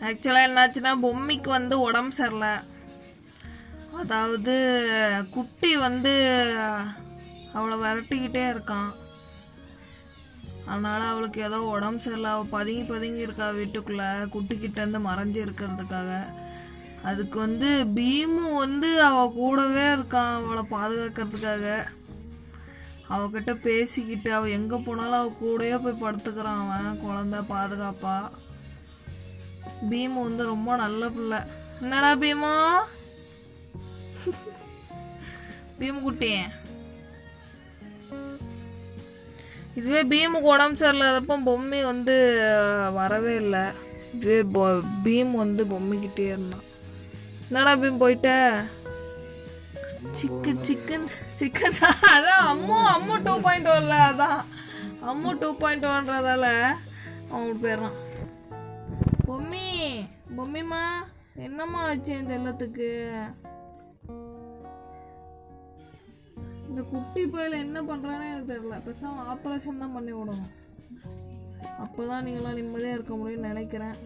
ஆக்சுவலாக என்னாச்சுன்னா பொம்மிக்கு வந்து உடம்பு சரியில்லை. அதாவது குட்டி வந்து அவளை விரட்டிக்கிட்டே இருக்கான். அதனால் அவளுக்கு ஏதோ உடம்பு சரியில்லை. அவள் பதுங்கி பதுங்கி இருக்கா வீட்டுக்குள்ளே. குட்டிக்கிட்டேருந்து மறைஞ்சு இருக்கிறதுக்காக. அதுக்கு வந்து பீமு வந்து அவள் கூடவே இருக்கான் அவளை பாதுகாக்கிறதுக்காக. அவகிட்ட பேசிக்கிட்டு அவள் எங்கே போனாலும் அவள் கூடயே போய் படுத்துக்கிறான் அவன் குழந்த பாதுகாப்பாக பீமு வந்து ரொம்ப நல்ல பிள்ளை. என்னடா பீமு? பீமு குட்டி இதுவே பீமுக்கு உடம்பு சரியில்லாதப்போ பொம்மை வந்து வரவே இல்லை. இதுவே பீம் வந்து பொம்மைக்கிட்டே இருந்தான். என்னடா பீம் போயிட்ட? சிக்கன் சிக்கன் சிக்கன் அதான் அம்மு அம்மு டூ பாயிண்ட் ஒன்ல அதான். அம்மு டூ பாயிண்ட் ஒன்றதால அவன் போயிடுறான். பொம்மி பொம்மிம்மா என்னம்மா ஆச்சு இந்த எல்லாத்துக்கு இந்த குட்டி பையில என்ன பண்றானே எனக்கு தெரியல. பெருசாக ஆப்ரேஷன் தான் பண்ணி விடணும் அப்பதான் நீங்களாம் நிம்மதியாக இருக்க முடியும்னு நினைக்கிறேன்.